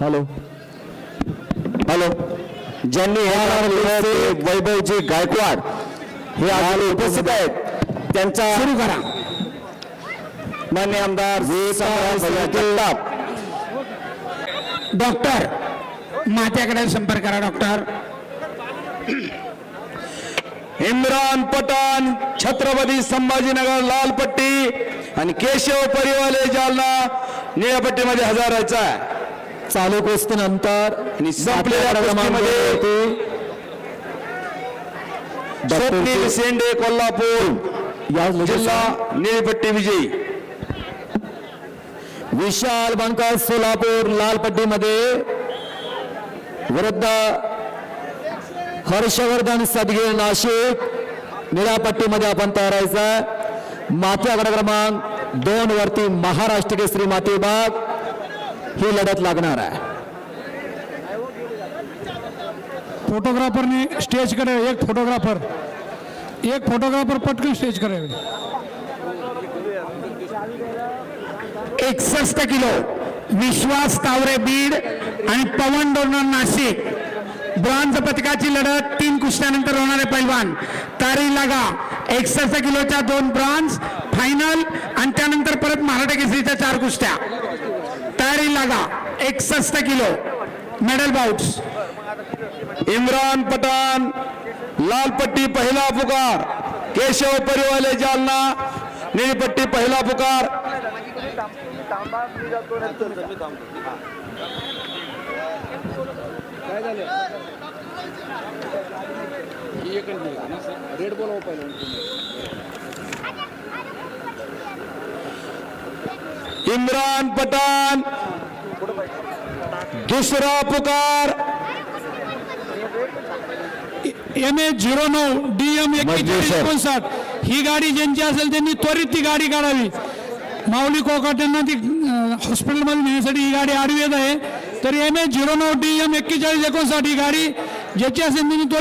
Hello. Hello. ज्यांनी वैभवजी गायकवाड हे उपस्थित आहेत. त्यांचा सुरू करा. मान्य आमदार डॉक्टर मात्याकडे संपर्क करा डॉक्टर. इम्रान पठाण छत्रपती संभाजीनगर लाल पट्टी आणि केशव परिवाले जालना निळ्या पट्टीमध्ये हजर राहायचा आहे. चालू कुस्तीमध्ये स्वप्नील सेंडे कोल्हापूर. या जिल्हा निळीपट्टी विजयी. विशाल बनकर सोलापूर लाल पट्टीमध्ये विरुद्ध हर्षवर्धन सदगीर नाशिक. निळ्या पट्टीमध्ये आपण तयार व्हायचं माथ्या गट क्रमांक दोन वरती महाराष्ट्र केसरी माती विभाग ही लढत लागणार आहे. फोटोग्राफरने स्टेजकडे एक फोटोग्राफर एक फोटोग्राफर पटकन स्टेजकडे. एकसष्ट किलो विश्वास तावरे बीड आणि पवन डोनर नाशिक. ब्रॉन्झ पदकाची लढत तीन कुस्त्यानंतर होणारे पैलवान. तारी लागा एकसष्ट किलोच्या दोन ब्रॉन्झ फायनल आणि त्यानंतर परत महाराष्ट्र केसरीच्या चार कुस्त्या. तयारी लागा एकसष्ट kilo medal bouts. Imran Pathan लाल पट्टी पहिला पुकार केशव परिवाले जालना निळीपट्टी पहिला पुकार। इम्रान पठाण. दुसरा पुकार. एम ए झिरो नऊ डी एम सर. एकोणसाठ. ही गाडी ज्यांची असेल त्यांनी त्वरित ती गाडी काढावी. माऊली कोकाट यांना ती हॉस्पिटलमध्ये नेण्यासाठी ही गाडी आडवी येत आहे. तर एम ए झिरो नऊ डी एम एक्केचाळीस एकोणसाठ ही गाडी ज्याची असेल त्यांनी त्वरित